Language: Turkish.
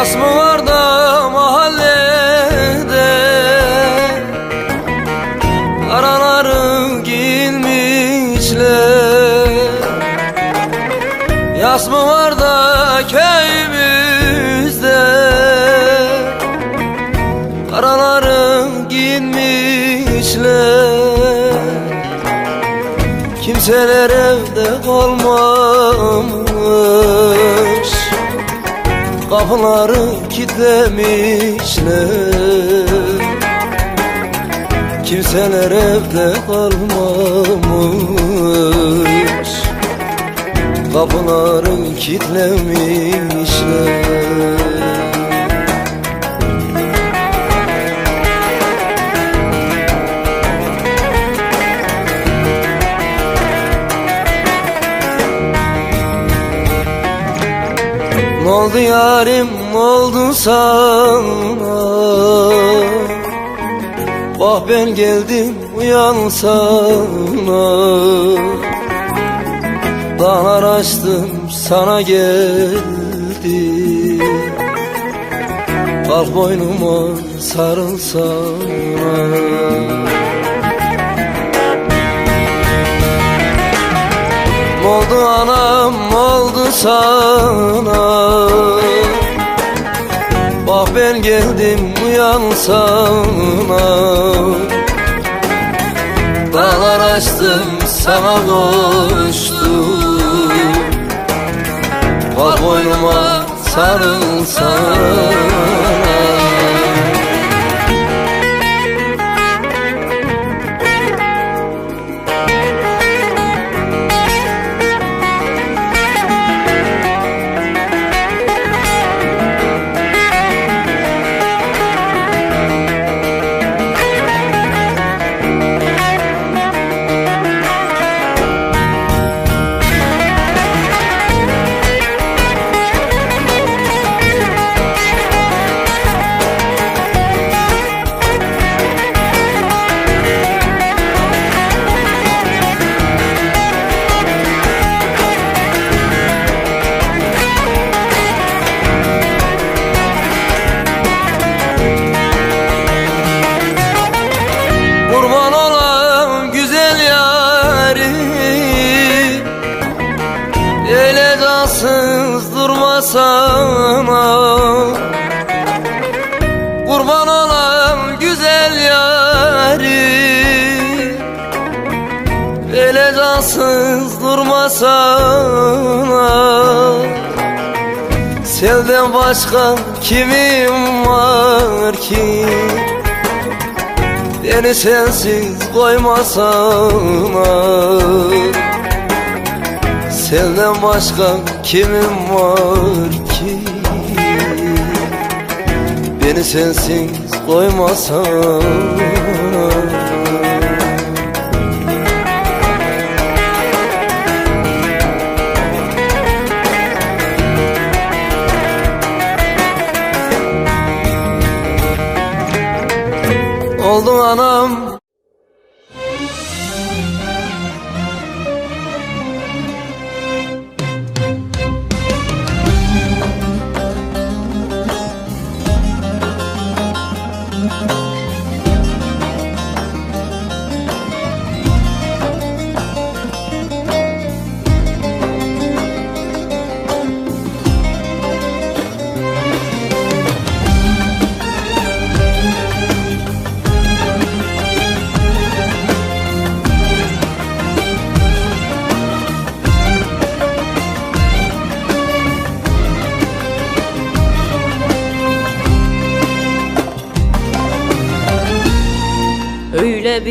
Aras mı var da mahallede? Araları giyinmişler Yas mı var da köyümüzde? Araları giyinmişler Kimseler evde kalmamış Kapıları kilitlemişler. Kimseler evde kalmamış. Kapıları kilitlemişler oldu yarim oldu sana. Bak ben geldim uyansana Dağlar açtım sana geldim. Kalk boynuma sarılsana oldu anam sana Bak ben geldim uyansana. Dağlar açtım sana koştum. Bak boynuma sarılsana. Kurban durmasana Kurban olam güzel yarim Öyle cansız durmasana. Senden başka kimim var ki? Beni sensiz koymasana Senden başka kimim var ki? Beni sensiz koymasana Oldu anam Öyle bir